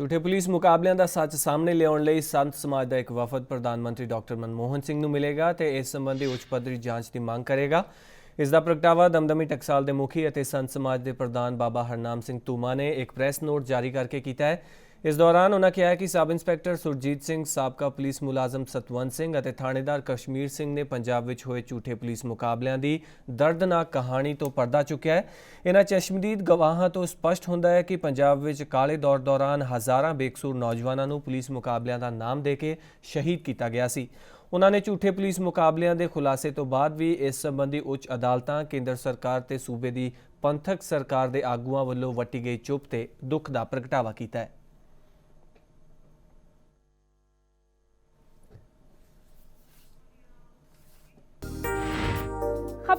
ਝੂਠੇ ਪੁਲਿਸ ਮੁਕਾਬਲਿਆਂ ਦਾ ਸੱਚ ਸਾਹਮਣੇ ਲਿਆਉਣ ਲਈ ਸੰਤ ਸਮਾਜ ਦਾ ਇੱਕ ਵਫਦ ਪ੍ਰਧਾਨ ਮੰਤਰੀ ਡਾਕਟਰ ਮਨਮੋਹਨ ਸਿੰਘ ਨੂੰ ਮਿਲੇਗਾ ਤੇ ਇਸ ਸੰਬੰਧੀ ਉੱਚ ਪੱਧਰੀ ਜਾਂਚ ਦੀ ਮੰਗ ਕਰੇਗਾ। ਇਸ ਦਾ ਪ੍ਰਗਟਾਵਾ ਦਮਦਮੀ ਟਕਸਾਲ ਦੇ ਮੁਖੀ ਅਤੇ ਸੰਤ ਸਮਾਜ ਦੇ ਪ੍ਰਧਾਨ ਬਾਬਾ ਹਰਨਾਮ ਸਿੰਘ ਤੂਮਾ ਨੇ ਇੱਕ ਪ੍ਰੈਸ ਨੋਟ ਜਾਰੀ ਕਰਕੇ ਕੀਤਾ ਹੈ। ਇਸ ਦੌਰਾਨ ਉਹਨਾਂ ਕਿਹਾ ਕਿ ਸਬ ਇੰਸਪੈਕਟਰ ਸੁਰਜੀਤ ਸਿੰਘ, ਸਾਬਕਾ ਪੁਲਿਸ ਮੁਲਾਜ਼ਮ ਸਤਵੰਤ ਸਿੰਘ ਅਤੇ ਥਾਣੇਦਾਰ ਕਸ਼ਮੀਰ ਸਿੰਘ ਨੇ ਪੰਜਾਬ ਵਿੱਚ ਹੋਏ ਝੂਠੇ ਪੁਲਿਸ ਮੁਕਾਬਲਿਆਂ ਦੀ ਦਰਦਨਾਕ ਕਹਾਣੀ ਤੋਂ ਪਰਦਾ ਚੁੱਕਿਆ ਹੈ। ਇਹਨਾਂ ਚਸ਼ਮਦੀਦ ਗਵਾਹਾਂ ਤੋਂ ਸਪਸ਼ਟ ਹੁੰਦਾ ਹੈ ਕਿ ਪੰਜਾਬ ਵਿੱਚ ਕਾਲੇ ਦੌਰ ਦੌਰਾਨ ਹਜ਼ਾਰਾਂ ਬੇਕਸੂਰ ਨੌਜਵਾਨਾਂ ਨੂੰ ਪੁਲਿਸ ਮੁਕਾਬਲਿਆਂ ਦਾ ਨਾਮ ਦੇ ਕੇ ਸ਼ਹੀਦ ਕੀਤਾ ਗਿਆ ਸੀ। ਉਹਨਾਂ ਨੇ ਝੂਠੇ ਪੁਲਿਸ ਮੁਕਾਬਲਿਆਂ ਦੇ ਖੁਲਾਸੇ ਤੋਂ ਬਾਅਦ ਵੀ ਇਸ ਸੰਬੰਧੀ ਉੱਚ ਅਦਾਲਤਾਂ, ਕੇਂਦਰ ਸਰਕਾਰ ਤੇ ਸੂਬੇ ਦੀ ਪੰਥਕ ਸਰਕਾਰ ਦੇ ਆਗੂਆਂ ਵੱਲੋਂ ਵੱਟੀ ਗਈ ਚੁੱਪ ਤੇ ਦੁੱਖ ਦਾ ਪ੍ਰਗਟਾਵਾ ਕੀਤਾ ਹੈ।